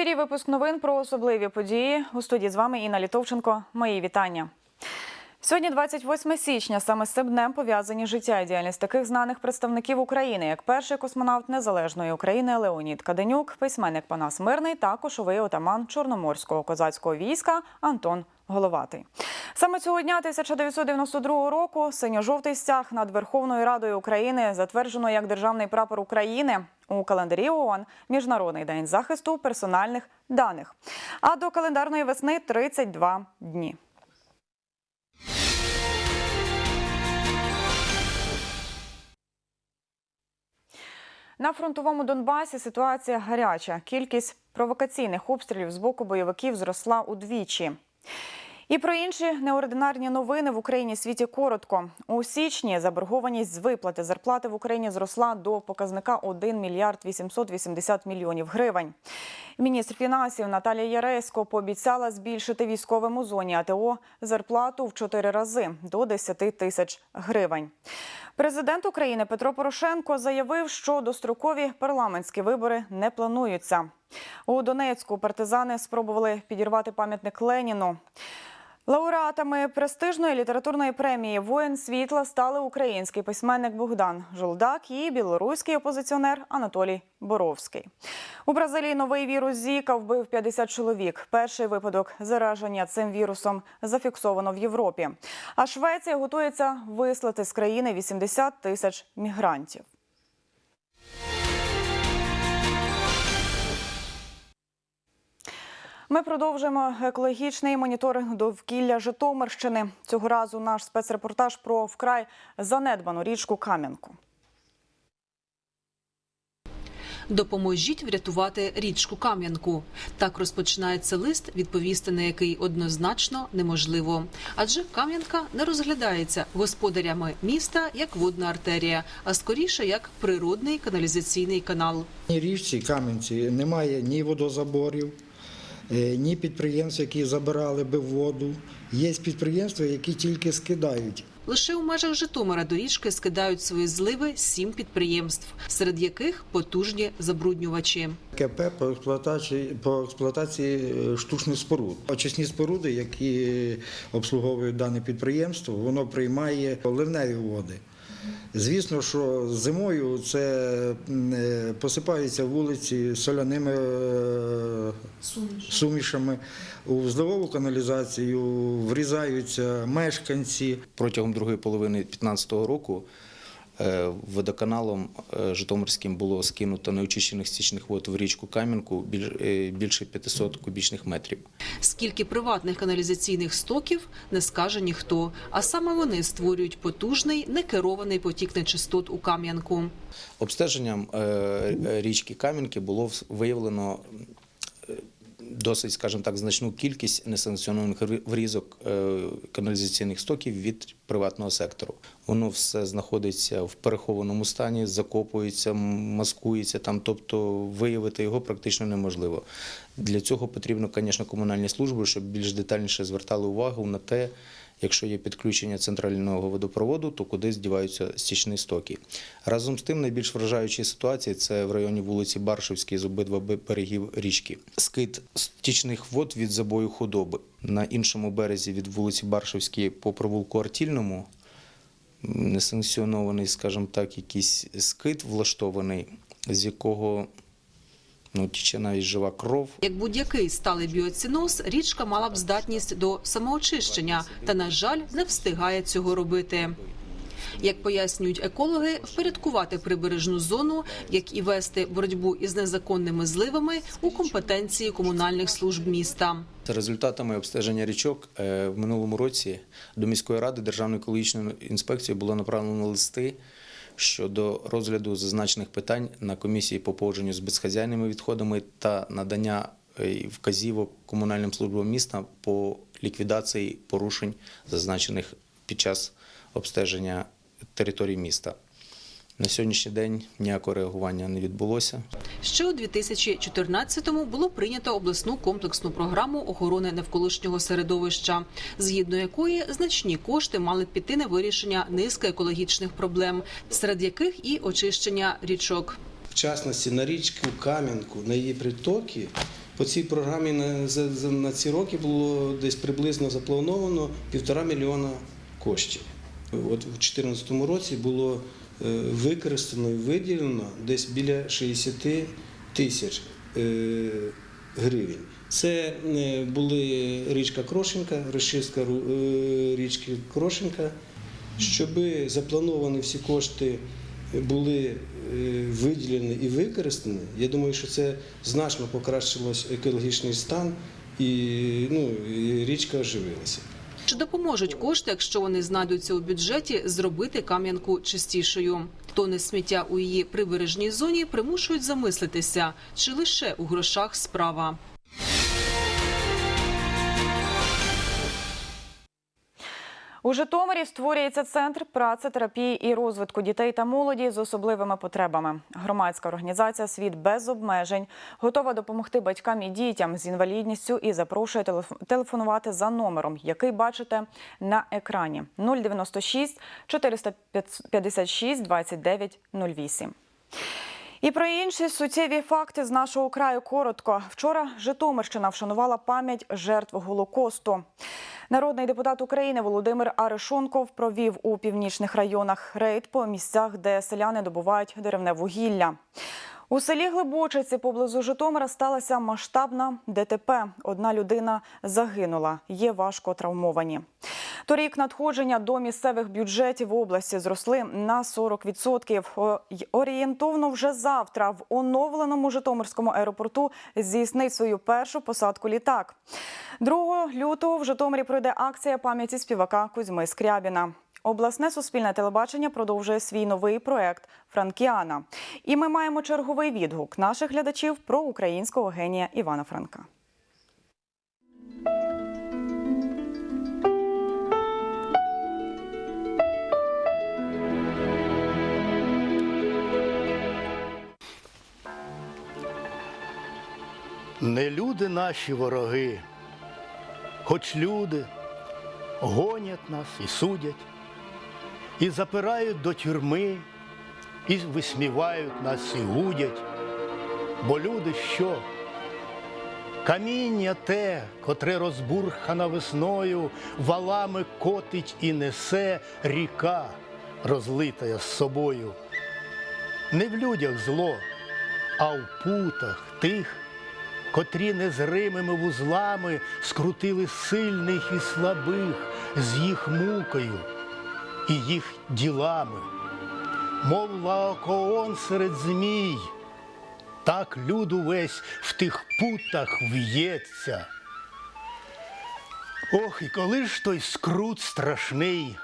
ефірі випуск новин про особливі події. У студії з вами Інна Літовченко. Мої вітання. Сьогодні, 28 січня, саме з цим днем пов'язані життя і діяльність таких знаних представників України, як перший космонавт незалежної України Леонід Каденюк, письменник Панас Мирний та кошовий отаман Чорноморського козацького війська Антон Головатий. Саме цього дня 1992 року синьо-жовтий стяг над Верховною Радою України затверджено як державний прапор України у календарі ООН Міжнародний день захисту персональних даних. А до календарної весни 32 дні. На фронтовому Донбасі ситуація гаряча. Кількість провокаційних обстрілів з боку бойовиків зросла удвічі. І про інші неординарні новини в Україні світі коротко. У січні заборгованість з виплати зарплати в Україні зросла до показника 1 мільярд 880 мільйонів гривень. Міністр фінансів Наталія Яресько пообіцяла збільшити військовим у зоні АТО зарплату в чотири рази до 10 тисяч гривень. Президент України Петро Порошенко заявив, що дострокові парламентські вибори не плануються. У Донецьку партизани спробували підірвати пам'ятник Леніну. Лауреатами престижної літературної премії Воїн світла стали український письменник Богдан Жолдак і білоруський опозиціонер Анатолій Боровський. У Бразилії новий вірус Зіка вбив 50 чоловік. Перший випадок зараження цим вірусом зафіксовано в Європі. А Швеція готується вислати з країни 80 тисяч мігрантів. Ми продовжуємо екологічний моніторинг довкілля Житомирщини. Цього разу наш спецрепортаж про вкрай занедбану річку Кам'янку. Допоможіть врятувати річку Кам'янку. Так розпочинається лист, відповісти на який однозначно неможливо. Адже Кам'янка не розглядається господарями міста як водна артерія, а скоріше як природний каналізаційний канал. Ні річці Кам'янці немає ні водозаборів, ні підприємств, які забирали би воду. Є підприємства, які тільки скидають. Лише у межах Житомира до річки скидають свої зливи сім підприємств, серед яких потужні забруднювачі. КП по експлуатації, по експлуатації е, штучних споруд. Очисні споруди, які обслуговують дане підприємство, воно приймає ливневі води. Звісно, що зимою це е, посипаються вулиці соляними е, сумішами. У здовову каналізацію врізаються мешканці. Протягом другої половини 2015 року водоканалом е, Житомирським було скинуто неочищених стічних вод в річку Кам'янку е, більше 500 кубічних метрів. Скільки приватних каналізаційних стоків не скаже ніхто. А саме вони створюють потужний некерований потік нечистот у Кам'янку. Обстеженням е, е, річки Кам'янки було виявлено е, досить, скажімо так, значну кількість несанкціонованих врізок е, каналізаційних стоків від приватного сектору. Воно все знаходиться в перехованому стані, закопується, маскується там, тобто виявити його практично неможливо. Для цього потрібно, звісно, комунальні служби, щоб більш детальніше звертали увагу на те, Якщо є підключення центрального водопроводу, то куди здіваються стічні стоки. Разом з тим, найбільш вражаючі ситуації це в районі вулиці Баршівській з обидва берегів річки. Скид стічних вод від забою худоби. На іншому березі від вулиці Баршівській по провулку Артільному несанкціонований, скажімо так, якийсь скид влаштований, з якого ну, тіче навіть жива кров. Як будь-який сталий біоціноз, річка мала б здатність до самоочищення, та на жаль, не встигає цього робити. Як пояснюють екологи, впорядкувати прибережну зону, як і вести боротьбу із незаконними зливами у компетенції комунальних служб міста. За результатами обстеження річок е, в минулому році до міської ради Державної екологічної інспекції було направлено листи щодо розгляду зазначених питань на комісії по поводженню з безхазяйними відходами та надання е, вказівок комунальним службам міста по ліквідації порушень, зазначених під час обстеження території міста. На сьогоднішній день ніякого реагування не відбулося. Ще у 2014-му було прийнято обласну комплексну програму охорони навколишнього середовища, згідно якої значні кошти мали б піти на вирішення низки екологічних проблем, серед яких і очищення річок. в частності на річку Кам'янку, на її притоки, По цій програмі на, за, за- на ці роки було десь приблизно заплановано півтора мільйона коштів. От у 2014 році було використано і виділено десь біля 60 тисяч е, гривень. Це е, були річка Крошенка, розчистка е, річки Крошенка, щоб заплановані всі кошти були е, виділені і використані. Я думаю, що це значно покращилось екологічний стан і, ну, і річка оживилася. Чи допоможуть кошти, якщо вони знайдуться у бюджеті, зробити Кам'янку чистішою? Тони сміття у її прибережній зоні примушують замислитися, чи лише у грошах справа. У Житомирі створюється центр працетерапії і розвитку дітей та молоді з особливими потребами. Громадська організація Світ без обмежень готова допомогти батькам і дітям з інвалідністю і запрошує телеф- телефонувати за номером, який бачите на екрані 096 456 29 08. І про інші суттєві факти з нашого краю коротко. Вчора Житомирщина вшанувала пам'ять жертв Голокосту. Народний депутат України Володимир Арешонков провів у північних районах рейд по місцях, де селяни добувають деревне вугілля. У селі Глибочиці поблизу Житомира сталася масштабна ДТП. Одна людина загинула, є важко травмовані. Торік надходження до місцевих бюджетів області зросли на 40%. Орієнтовно вже завтра в оновленому Житомирському аеропорту здійснить свою першу посадку літак. 2 лютого в Житомирі пройде акція пам'яті співака Кузьми Скрябіна. Обласне суспільне телебачення продовжує свій новий проект Франкіана. І ми маємо черговий відгук наших глядачів про українського генія Івана Франка. Не люди наші вороги, хоч люди гонять нас і судять, і запирають до тюрми, і висмівають нас і гудять. Бо люди що? Каміння те, котре розбурхана весною, валами котить і несе ріка, розлитая з собою. Не в людях зло, а в путах тих, котрі незримими вузлами скрутили сильних і слабих з їх мукою і їх ділами, мов лаокоон серед змій, так люд увесь в тих путах в'ється. Ох, і коли ж той скрут страшний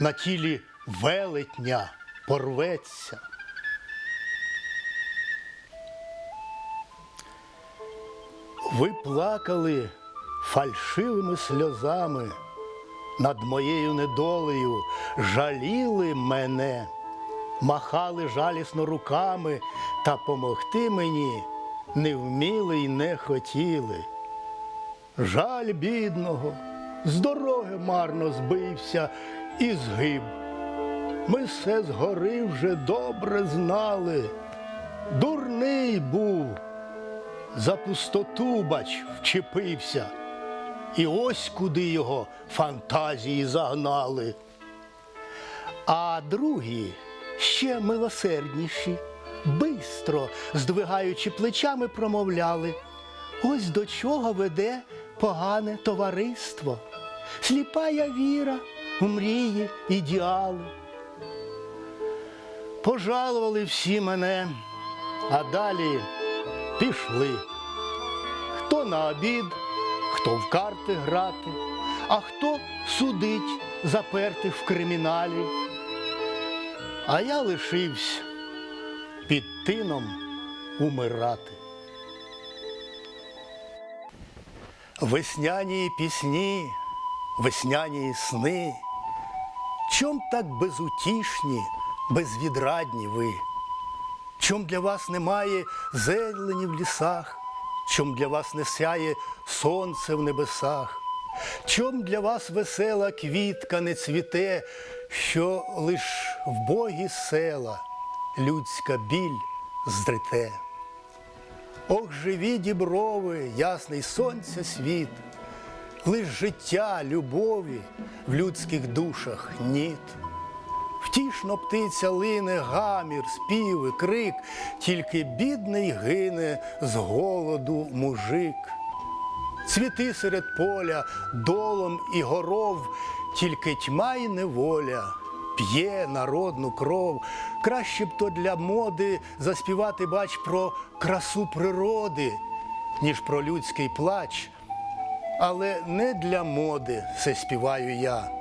на тілі велетня порветься. Ви плакали фальшивими сльозами над моєю недолею, жаліли мене, махали жалісно руками та помогти мені не вміли й не хотіли. Жаль бідного, з дороги марно збився і згиб. Ми все згори вже добре знали. Дурний був за пустоту, бач, вчепився. І ось куди його фантазії загнали. А другі ще милосердніші, бистро, здвигаючи плечами, промовляли. Ось до чого веде погане товариство, сліпая віра в мрії, ідеали. Пожалували всі мене, а далі пішли. Хто на обід, хто в карти грати, а хто судить запертих в криміналі. А я лишився під тином умирати. Весняні пісні, весняні сни. Чом так безутішні, безвідрадні ви? Чом для вас немає зелені в лісах, чом для вас не сяє сонце в небесах, чом для вас весела квітка не цвіте, що лиш в богі села людська біль здрите. Ох, живі діброви, ясний сонця світ, лиш життя, любові в людських душах ніт. Втішно птиця лине, гамір, співи, крик, тільки бідний гине з голоду мужик. Цвіти серед поля, долом і горов, тільки тьма й неволя, п'є народну кров. Краще б то для моди заспівати, бач, про красу природи, ніж про людський плач. Але не для моди це співаю я.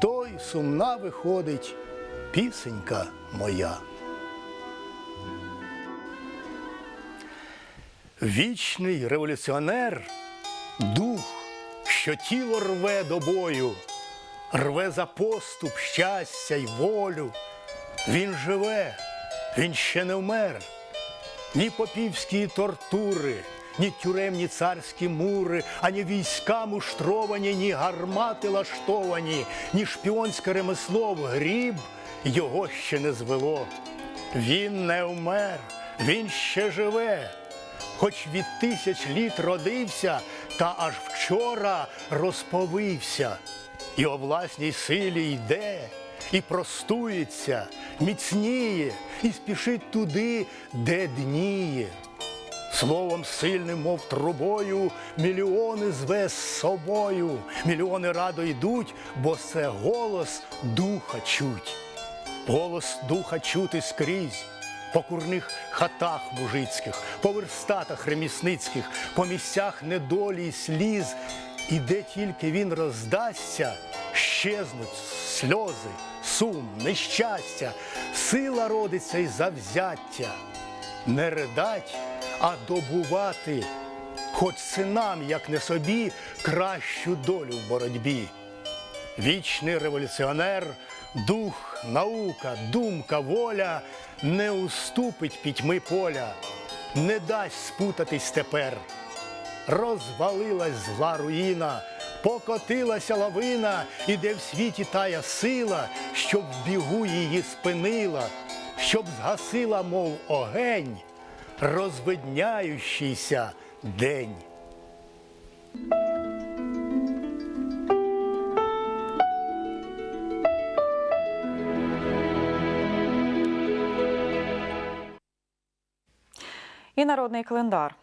Той сумна виходить пісенька моя. Вічний революціонер дух, що тіло рве до бою, рве за поступ, щастя й волю. Він живе, він ще не вмер. Ні попівські тортури, ні тюремні царські мури, ані війська муштровані, ні гармати лаштовані, ні шпіонське ремесло в гріб його ще не звело. Він не вмер, він ще живе, хоч від тисяч літ родився, та аж вчора розповився, і о власній силі йде, і простується, міцніє, і спішить туди, де дніє. Словом сильним, мов трубою, мільйони зве з собою, мільйони радо йдуть, бо це голос духа чуть. Голос духа чути скрізь, по курних хатах мужицьких, по верстатах ремісницьких, по місцях недолі й сліз. І де тільки він роздасться, щезнуть сльози, сум, нещастя, сила родиться й завзяття. Не ридать, а добувати, хоч синам, як не собі, кращу долю в боротьбі. Вічний революціонер, дух, наука, думка, воля не уступить пітьми поля, не дасть спутатись тепер. Розвалилась зла руїна, покотилася лавина, і де в світі тая сила, щоб бігу її спинила, щоб згасила, мов огень, розвидняючийся день. І народний календар.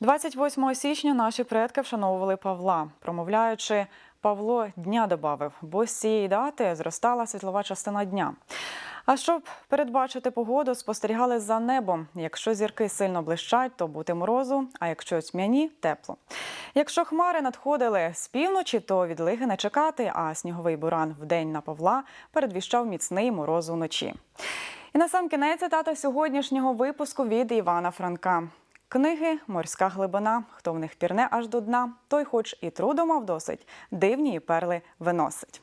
28 січня наші предки вшановували Павла, промовляючи Павло дня добавив, бо з цієї дати зростала світлова частина дня. А щоб передбачити погоду, спостерігали за небом. Якщо зірки сильно блищать, то бути морозу, а якщо тьмяні тепло. Якщо хмари надходили з півночі, то відлиги не чекати, а сніговий буран в день на Павла передвіщав міцний мороз уночі. І на сам кінець цитата сьогоднішнього випуску від Івана Франка. Книги Морська глибина. Хто в них пірне аж до дна, той, хоч і труду мав досить, дивні і перли виносить.